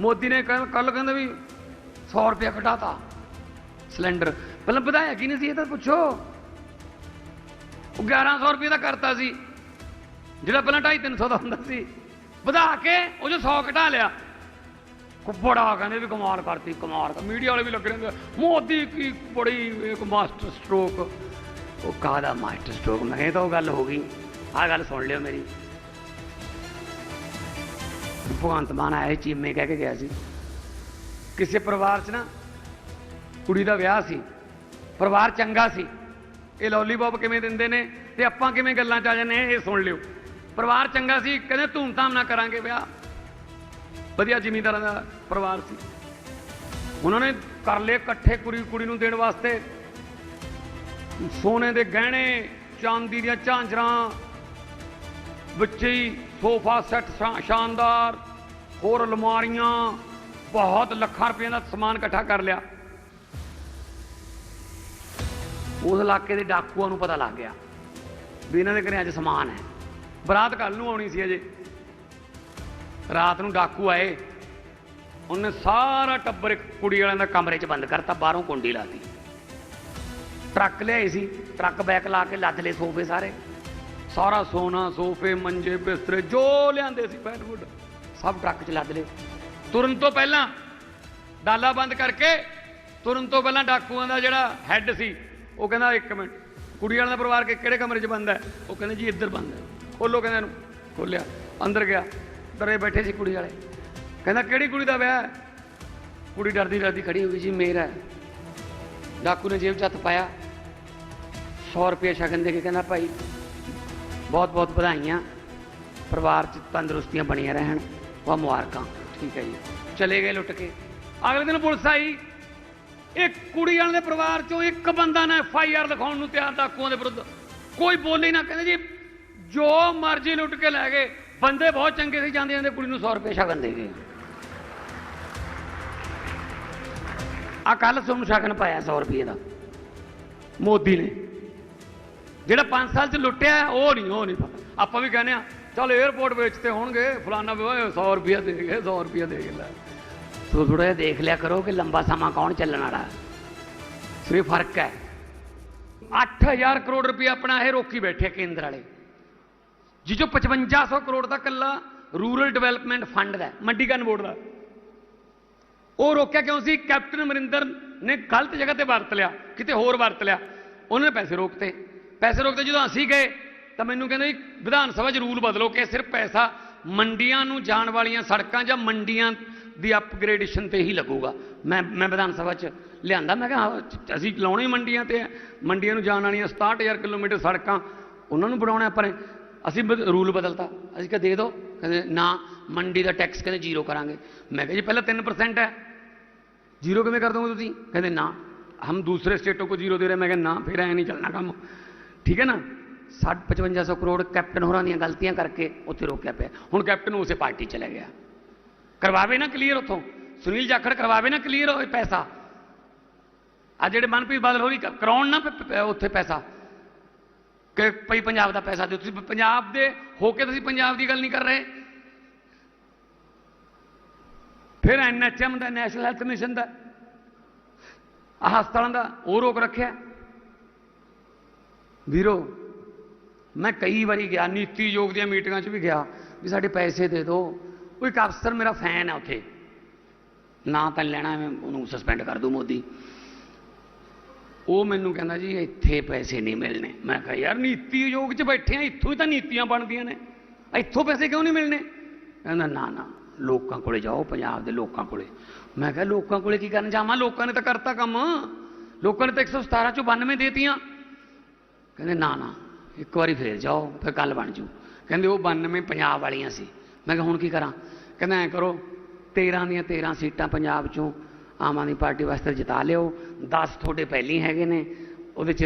ਮੋਦੀ ਨੇ ਕੱਲ ਕਹਿੰਦਾ ਵੀ 100 ਰੁਪਏ ਘਟਾਤਾ ਸਿਲੰਡਰ। ਪਹਿਲਾਂ ਵਧਾਇਆ ਕੀ ਨਹੀਂ ਸੀ ਇਹ ਤਾਂ ਪੁੱਛੋ। ਉਹ 1100 ਰੁਪਏ ਦਾ ਕਰਤਾ ਸੀ। ਜਿਹੜਾ ਪਹਿਲਾਂ 2.5 300 ਦਾ ਹੁੰਦਾ ਸੀ। ਵਧਾ ਕੇ ਉਹ ਜੋ 100 ਘਟਾ ਲਿਆ। ਕੋ ਬੜਾ ਕਹਿੰਦੇ ਵੀ ਕਮਾਲ ਕਰਤੀ, ਕਮਾਲ ਕਰ ਮੀਡੀਆ ਵਾਲੇ ਵੀ ਲੱਗ ਰਹੇ ਨੇ। ਮੋਦੀ ਕੀ ਬੜੀ ਇੱਕ ਮਾਸਟਰ ਸਟ੍ਰੋਕ। ਉਹ ਕਾਹਦਾ ਮਾਸਟਰ ਸਟ੍ਰੋਕ? ਮੈਂ ਤਾਂ ਉਹ ਗੱਲ ਹੋ ਗਈ। ਆਹ ਗੱਲ ਸੁਣ ਲਿਓ ਮੇਰੀ। ਭਗਵੰਤ ਮਾਨ ਆਇਆ ਚੀਮੇ ਕਹਿ ਕੇ ਗਿਆ ਸੀ। ਕਿਸੇ ਪਰਿਵਾਰ 'ਚ ਨਾ ਕੁੜੀ ਦਾ ਵਿਆਹ ਸੀ, ਪਰਿਵਾਰ ਚੰਗਾ ਸੀ। ਇਹ ਲੋਲੀਪੌਪ ਕਿਵੇਂ ਦਿੰਦੇ ਨੇ ਤੇ ਆਪਾਂ ਕਿਵੇਂ ਗੱਲਾਂ ਚ ਆ ਜਾਂਦੇ ਨੇ ਇਹ ਸੁਣ ਲਿਓ। ਪਰਿਵਾਰ ਚੰਗਾ ਸੀ, ਕਹਿੰਦੇ ਧੂਮਧਾਮ ਨਾਲ ਕਰਾਂਗੇ ਵਿਆਹ। ਵਧੀਆ ਜ਼ਿਮੀਂਦਾਰਾਂ ਦਾ ਪਰਿਵਾਰ ਸੀ। ਉਹਨਾਂ ਨੇ ਕਰ ਲਏ ਇਕੱਠੇ ਕੁੜੀ ਕੁੜੀ ਨੂੰ ਦੇਣ ਵਾਸਤੇ। ਸੋਨੇ ਦੇ ਗਹਿਣੇ, ਚਾਂਦੀ ਦੀਆਂ ਝਾਂਜਰਾਂ ਬੱਚੇ ਸੋਫਾ ਸੈੱਟ ਸ਼ਾ- ਸ਼ਾਨਦਾਰ। ਹੋਰ ਅਲਮਾਰੀਆਂ, ਬਹੁਤ ਲੱਖਾਂ ਰੁਪਏ ਦਾ ਸਮਾਨ ਇਕੱਠਾ ਕਰ ਲਿਆ। ਉਸ ਇਲਾਕੇ ਦੇ ਡਾਕੂਆਂ ਨੂੰ ਪਤਾ ਲੱਗ ਗਿਆ ਵੀ ਇਹਨਾਂ ਦੇ ਘਰੇ ਅੱਜ ਸਮਾਨ ਹੈ। ਬਰਾਤ ਕੱਲ ਨੂੰ ਆਉਣੀ ਸੀ ਅਜੇ। ਰਾਤ ਨੂੰ ਡਾਕੂ ਆਏ। ਉਹਨੇ ਸਾਰਾ ਟੱਬਰ ਇੱਕ ਕੁੜੀ ਵਾਲਿਆਂ ਦਾ ਕਮਰੇ 'ਚ ਬੰਦ ਕਰਤਾ, ਬਾਹਰੋਂ ਕੁੰਡੀ ਲਾਤੀ। ਟਰੱਕ ਲਿਆਏ ਸੀ, ਟਰੱਕ ਬੈਕ ਲਾ ਕੇ ਲੱਦ ਲਏ ਸੋਫੇ ਸਾਰੇ। ਸਾਰਾ ਸੋਨਾ, ਸੋਫੇ, ਮੰਜੇ, ਬਿਸਤਰੇ, ਜੋ ਲਿਆਂਦੇ ਸੀ ਬੈਡਵੁੱਡ ਸਭ ਟਰੱਕ 'ਚ ਲੱਦ ਲਏ। ਤੁਰਨ ਤੋਂ ਪਹਿਲਾਂ ਡਾਲਾ ਬੰਦ ਕਰਕੇ ਤੁਰਨ ਤੋਂ ਪਹਿਲਾਂ ਡਾਕੂਆਂ ਦਾ ਜਿਹੜਾ ਹੈੱਡ ਸੀ, ਉਹ ਕਹਿੰਦਾ ਇੱਕ ਮਿੰਟ, ਕੁੜੀ ਵਾਲਿਆਂ ਦਾ ਪਰਿਵਾਰ ਕਿ ਕਿਹੜੇ ਕਮਰੇ 'ਚ ਬੰਦ ਹੈ? ਉਹ ਕਹਿੰਦੇ ਜੀ ਇੱਧਰ ਬੰਦ ਹੈ। ਖੋਲੋ ਕਹਿੰਦੇ ਇਹਨੂੰ, ਖੋਲਿਆ, ਅੰਦਰ ਗਿਆ, ਦਰੇ ਬੈਠੇ ਸੀ ਕੁੜੀ ਵਾਲੇ। ਕਹਿੰਦਾ ਕਿਹੜੀ ਕੁੜੀ ਦਾ ਵਿਆਹ ਹੈ? ਕੁੜੀ ਡਰਦੀ ਡਰਦੀ ਖੜੀ ਹੋ ਗਈ ਜੀ, ਮੇਰਾ ਹੈ। ਡਾਕੂ ਨੇ ਜੇਬ 'ਚ ਹੱਥ ਪਾਇਆ। 100 ਰੁਪਏ ਸ਼ਗਨ ਦੇ ਕੇ ਕਹਿੰਦਾ ਭਾਈ ਬਹੁਤ ਬਹੁਤ ਵਧਾਈਆਂ। ਪਰਿਵਾਰ 'ਚ ਤੰਦਰੁਸਤੀਆਂ ਬਣੀਆਂ ਰਹਿਣ। ਬਹੁਤ ਮੁਬਾਰਕਾਂ ਠੀਕ ਹੈ ਜੀ। ਚਲੇ ਗਏ ਲੁੱਟ ਕੇ। ਅਗਲੇ ਦਿਨ ਪੁਲਿਸ ਆਈ। ਇੱਕ ਕੁੜੀ ਵਾਲੇ ਦੇ ਪਰਿਵਾਰ 'ਚੋਂ ਇੱਕ ਬੰਦਾ ਨਾ ਐਫ ਆਈ ਆਰ ਲਿਖਾਉਣ ਨੂੰ ਤਿਆਰ ਡਾਕੂਆਂ ਦੇ ਵਿਰੁੱਧ। ਕੋਈ ਬੋਲੇ ਨਾ ਕਹਿੰਦੇ ਜੀ, ਜੋ ਮਰਜ਼ੀ ਲੁੱਟ ਕੇ ਲੈ ਗਏ। ਬੰਦੇ ਬਹੁਤ ਚੰਗੇ ਸੀ, ਜਾਂਦੇ ਜਾਂਦੇ ਕੁੜੀ ਨੂੰ 100 ਰੁਪਏ ਸ਼ਗਨ ਦੇ ਗਏ। ਆ ਕੱਲ ਤੁਹਾਨੂੰ ਸ਼ਗਨ ਪਾਇਆ 100 ਰੁਪਏ ਦਾ। ਮੋਦੀ ਨੇ। ਜਿਹੜਾ 5 ਸਾਲ ਚ ਲੁੱਟਿਆ, ਉਹ ਨਹੀਂ ਉਹ ਨਹੀਂ ਪਤਾ। ਆਪਾਂ ਵੀ ਕਹਿੰਦੇ ਆ ਚਲ 에어ਪੋਰਟ ਵੇਚਤੇ ਹੋਣਗੇ ਫਲਾਨਾ ਵੀ ਓਏ 100 ਰੁਪਏ ਦੇ ਗਏ 100 ਰੁਪਏ ਦੇ ਕੇ ਲੈ। ਸੋ ਥੋੜਾ ਜਿਹਾ ਦੇਖ ਲਿਆ ਕਰੋ ਕਿ ਲੰਬਾ ਸਮਾਂ ਕੌਣ ਚੱਲਣ ਵਾਲਾ। ਸੋ ਇਹ ਫ਼ਰਕ ਹੈ। 8000 ਕਰੋੜ ਰੁਪਏ ਆਪਣਾ ਇਹ ਰੋਕੀ ਬੈਠੇ ਕੇਂਦਰ ਵਾਲੇ। ਜੀ ਜੋ 5500 ਕਰੋੜ ਦਾ ਕੱਲਾ ਰੂਰਲ ਡਿਵੈਲਪਮੈਂਟ ਫੰਡ ਦਾ ਹੈ, ਮੰਡੀਕਰਨ ਬੋਰਡ ਦਾ। ਉਹ ਰੋਕਿਆ ਕਿਉਂ ਸੀ? ਕੈਪਟਨ ਅਮਰਿੰਦਰ ਨੇ ਗਲਤ ਜਗ੍ਹਾ ਤੇ ਵਰਤ ਲਿਆ ਕਿਤੇ ਹੋਰ ਵਰਤ ਲਿਆ। ਉਹਨੇ ਪੈਸੇ ਰੋਕਤੇ। ਪੈਸੇ ਰੋਕਦੇ ਜਦੋਂ ਅਸੀਂ ਗਏ ਤਾਂ ਮੈਨੂੰ ਕਹਿੰਦੇ ਜੀ ਵਿਧਾਨ ਸਭਾ 'ਚ ਰੂਲ ਬਦਲੋ ਕਿ ਸਿਰਫ ਪੈਸਾ ਮੰਡੀਆਂ ਨੂੰ ਜਾਣ ਵਾਲੀਆਂ ਸੜਕਾਂ ਜਾਂ ਮੰਡੀਆਂ ਦੀ ਅਪਗ੍ਰੇਡੇਸ਼ਨ ਤੇ ਹੀ ਲੱਗੂਗਾ। ਮੈਂ ਮੈਂ ਵਿਧਾਨ ਸਭਾ 'ਚ ਲਿਆਂਦਾ, ਮੈਂ ਕਿਹਾ ਅਸੀਂ ਲਾਉਣੇ ਹੀ ਮੰਡੀਆਂ ਤੇ ਹੈ ਮੰਡੀਆਂ ਨੂੰ ਜਾਣ ਵਾਲੀਆਂ 67000 ਕਿਲੋਮੀਟਰ ਸੜਕਾਂ, ਉਹਨਾਂ ਨੂੰ ਬਣਾਉਣਾ ਪਰ ਅਸੀਂ ਬਦ- ਰੂਲ ਬਦਲਤਾ। ਅਸੀਂ ਕਿਹਾ, ਦੇ ਦਿਓ ਕਹਿੰਦੇ, ਨਾ, ਮੰਡੀ ਦਾ ਟੈਕਸ ਕਹਿੰਦੇ ਜ਼ੀਰੋ ਕਰਾਂਗੇ। ਮੈਂ ਕਿਹਾ, ਜੀ, ਪਹਿਲਾਂ 3% ਹੈ। ਜੀਰੋ ਕਿਵੇਂ ਕਰ ਦੋਗੇ ਤੁਸੀਂ? ਕਹਿੰਦੇ, ਨਾ, ਹਮ ਦੂਸਰੇ ਸਟੇਟੋਂ ਕੋ ਜ਼ੀਰੋ ਦੇ ਰਹੇ। ਮੈਂ ਕਿਹਾ, ਨਾ, ਫਿਰ ਐ ਨਹੀਂ ਚੱਲਣਾ ਕੰਮ। ਠੀਕ ਹੈ ਨਾ? 5500 ਕਰੋੜ ਕੈਪਟਨ ਹੋਰਾਂ ਦੀਆਂ ਗਲਤੀਆਂ ਕਰਕੇ ਉੱਥੇ ਰੋਕਿਆ ਪਿਆ। ਹੁਣ ਕੈਪਟਨ ਉਸੇ ਪਾਰਟੀ ਚਲਾ ਗਿਆ। ਕਰਵਾਵੇ ਨਾ ਕਲੀਅਰ ਉੱਥੋਂ। ਸੁਨੀਲ ਜਾਖੜ ਕਰਵਾਵੇ ਨਾ ਕਲੀਅਰ ਹੋਏ ਪੈਸਾ। ਆ ਜਿਹੜੇ ਮਨਪ੍ਰੀਤ ਬਾਦਲ ਹੋਰੀ ਕ- ਕਰਾਉਣ ਨਾ ਉੱਥੇ ਪੈਸਾ। ਕਿ ਭਈ ਪੰਜਾਬ ਦਾ ਪੈਸਾ ਦਿਓ। ਤੁਸੀਂ ਪੰਜਾਬ ਦੇ ਹੋ ਕੇ ਤੁਸੀਂ ਪੰਜਾਬ ਦੀ ਗੱਲ ਨਹੀਂ ਕਰ ਰਹੇ। ਫਿਰ ਐਨਐਚਐਮ ਦਾ, ਨੈਸ਼ਨਲ ਹੈਲਥ ਮਿਸ਼ਨ ਦਾ, ਆਹ ਹਸਪਤਾਲਾਂ ਦਾ ਉਹ ਰੋਕ ਰੱਖਿਆ। ਵੀਰੋ ਮੈਂ ਕਈ ਵਾਰੀ ਗਿਆ, ਨੀਤੀ ਯੋਗ ਦੀਆਂ ਮੀਟਿੰਗਾਂ 'ਚ ਵੀ ਗਿਆ ਵੀ ਸਾਡੇ ਪੈਸੇ ਦੇ ਦਿਓ। ਉਹ ਇੱਕ ਅਫਸਰ ਮੇਰਾ ਫੈਨ ਹੈ ਉੱਥੇ। ਨਾ ਤਾਂ ਲੈਣਾ ਮੈਂ ਉਹਨੂੰ ਸਸਪੈਂਡ ਕਰ ਦੂੰ ਮੋਦੀ। ਉਹ ਮੈਨੂੰ ਕਹਿੰਦਾ ਜੀ, ਇੱਥੇ ਪੈਸੇ ਨਹੀਂ ਮਿਲਣੇ। ਮੈਂ ਕਿਹਾ, ਯਾਰ ਨੀਤੀ ਯੋਗ 'ਚ ਬੈਠੇ ਆ, ਇੱਥੋਂ ਹੀ ਤਾਂ ਨੀਤੀਆਂ ਬਣਦੀਆਂ ਨੇ। ਇੱਥੋਂ ਪੈਸੇ ਕਿਉਂ ਨਹੀਂ ਮਿਲਣੇ? ਕਹਿੰਦਾ, ਨਾ ਨਾ, ਲੋਕਾਂ ਕੋਲੇ ਜਾਓ, ਪੰਜਾਬ ਦੇ ਲੋਕਾਂ ਕੋਲੇ। ਮੈਂ ਕਿਹਾ, ਲੋਕਾਂ ਕੋਲੇ ਕੀ ਕਰਨ ਜਾਵਾਂ? ਲੋਕਾਂ ਨੇ ਤਾਂ ਕਰਤਾ ਕੰਮ। ਲੋਕਾਂ ਨੇ ਤਾਂ 117 ਚੋਂ 92 ਦੇਤੀਆਂ। ਕਹਿੰਦੇ, ਨਾ ਨਾ ਇੱਕ ਵਾਰੀ ਫੇਰ ਜਾਓ ਫਿਰ ਗੱਲ ਬਣ ਜੂ। ਕਹਿੰਦੇ ਉਹ 92 ਪੰਜਾਬ ਵਾਲੀਆਂ ਸੀ। ਮੈਂ ਕਿਹਾ ਹੁਣ ਕੀ ਕਰਾਂ? ਕਹਿੰਦਾ ਐ ਕਰੋ 13 ਦੀਆਂ 13 ਸੀਟਾਂ ਪੰਜਾਬ ਚੋਂ ਆਮ ਆਦਮੀ ਪਾਰਟੀ ਵਾਸਤੇ ਜਿਤਾ ਲਿਓ। 10 ਤੁਹਾਡੇ ਪਹਿਲੀ ਹੈਗੇ ਨੇ ਉਹਦੇ ਚ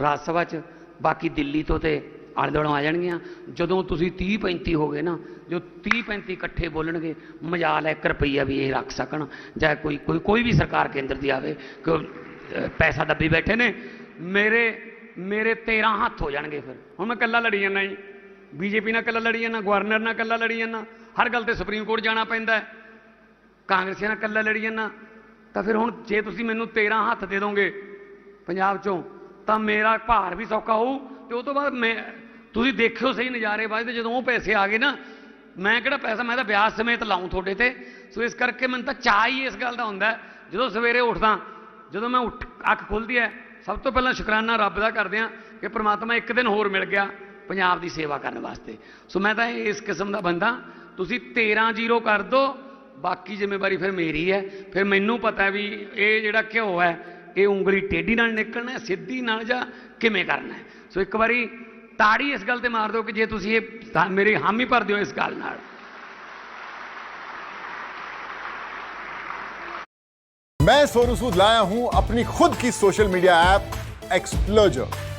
ਰਾਜ ਸਭਾ ਚ ਬਾਕੀ ਦਿੱਲੀ ਤੋਂ ਤੇ ਆਲੇ ਦੁਆਲੇ ਆ ਜਾਣਗੀਆਂ। ਜਦੋਂ ਤੁਸੀਂ 30 35 ਹੋ ਗਏ ਨਾ ਜੋ 30 35 ਇਕੱਠੇ ਬੋਲਣਗੇ ਮਜਾਲ 1 ਰੁਪਈਆ ਵੀ ਇਹ ਰੱਖ ਸਕਣ। ਜਾਂ ਕੋਈ ਕੋਈ ਕੋਈ ਵੀ ਸਰਕਾਰ ਕੇਂਦਰ ਦੀ ਆਵੇ ਕਿ ਉਹ, ਪੈਸਾ ਦੱਬੀ ਬੈਠੇ ਨੇ। ਮੇਰੇ ਮੇਰੇ 13 ਹੱਥ ਹੋ ਜਾਣਗੇ ਫਿਰ। ਹੁਣ ਮੈਂ ਇਕੱਲਾ ਲੜੀ ਜਾਂਦਾ ਜੀ। ਬੀਜੇਪੀ ਨਾਲ ਇਕੱਲਾ ਲੜੀ ਜਾਂਦਾ, ਗਵਰਨਰ ਨਾਲ ਇਕੱਲਾ ਲੜੀ ਜਾਂਦਾ। ਹਰ ਗੱਲ ਤੇ ਸੁਪਰੀਮ ਕੋਰਟ ਜਾਣਾ ਪੈਂਦਾ ਕਾਂਗਰਸੀਆਂ ਨਾਲ ਇਕੱਲਾ ਲੜੀ ਜਾਂਦਾ। ਤਾਂ ਫਿਰ ਹੁਣ ਜੇ ਤੁਸੀਂ ਮੈਨੂੰ 13 ਹੱਥ ਦੇ ਦੋਗੇ ਪੰਜਾਬ ਚੋਂ, ਤਾਂ ਮੇਰਾ ਭਾਰ ਵੀ ਸੌਖਾ ਹੋਊ ਤੇ ਉਹ ਤੋਂ ਬਾਅਦ ਮੈਂ ਤੁਸੀਂ ਦੇਖਿਓ ਸਹੀ ਨਜ਼ਾਰੇ ਬਾਅਦ ਜਦੋਂ ਉਹ ਪੈਸੇ ਆ ਗਏ ਨਾ, ਮੈਂ ਕਿਹੜਾ ਪੈਸਾ ਮੈਂ ਤਾਂ ਵਿਆਜ ਸਮੇਤ ਲਾਉਂ ਤੁਹਾਡੇ ਤੇ। ਸੋ ਇਸ ਕਰਕੇ ਮੈਨੂੰ ਤਾਂ ਚਾਹ ਹੀ ਇਸ ਗੱਲ ਦਾ ਹੁੰਦਾ ਜਦੋਂ ਸਵੇਰੇ ਉੱਠਦਾ, ਜਦੋਂ ਮੈਂ ਉੱਠ ਅੱਖ ਖੁੱਲਦੀ ਹੈ ਸਭ ਤੋਂ ਪਹਿਲਾਂ ਸ਼ੁਕਰਾਨਾ ਰੱਬ ਦਾ ਕਰਦੇ ਆ ਕਿ ਪ੍ਰਮਾਤਮਾ ਇੱਕ ਦਿਨ ਹੋਰ ਮਿਲ ਗਿਆ ਪੰਜਾਬ ਦੀ ਸੇਵਾ ਕਰਨ ਵਾਸਤੇ। ਸੋ ਮੈਂ ਤਾਂ ਇਸ ਕਿਸਮ ਦਾ ਬੰਦਾ, ਤੁਸੀਂ 13 ਜ਼ੀਰੋ ਕਰ ਦਿਓ ਬਾਕੀ ਜ਼ਿੰਮੇਵਾਰੀ ਫਿਰ ਮੇਰੀ ਹੈ। ਫਿਰ ਮੈਨੂੰ ਪਤਾ ਵੀ ਇਹ ਜਿਹੜਾ ਘਿਓ ਹੈ, ਇਹ ਉਂਗਲੀ ਟੇਢੀ ਨਾਲ ਨਿਕਲਣਾ ਸਿੱਧੀ ਨਾਲ ਜਾਂ ਕਿਵੇਂ ਕਰਨਾ ਸੋ ਇੱਕ ਵਾਰੀ ਤਾੜੀ ਇਸ ਗੱਲ ਤੇ ਮਾਰ ਦਿਓ ਕਿ ਜੇ ਤੁਸੀਂ ਇਹ ਮੇਰੀ ਹਾਮੀ ਭਰ ਦਿਓ ਇਸ ਗੱਲ ਨਾਲ। मैं सोनू सूद लाया हूं अपनी खुद की सोशल मीडिया ऐप एक्सप्लोजर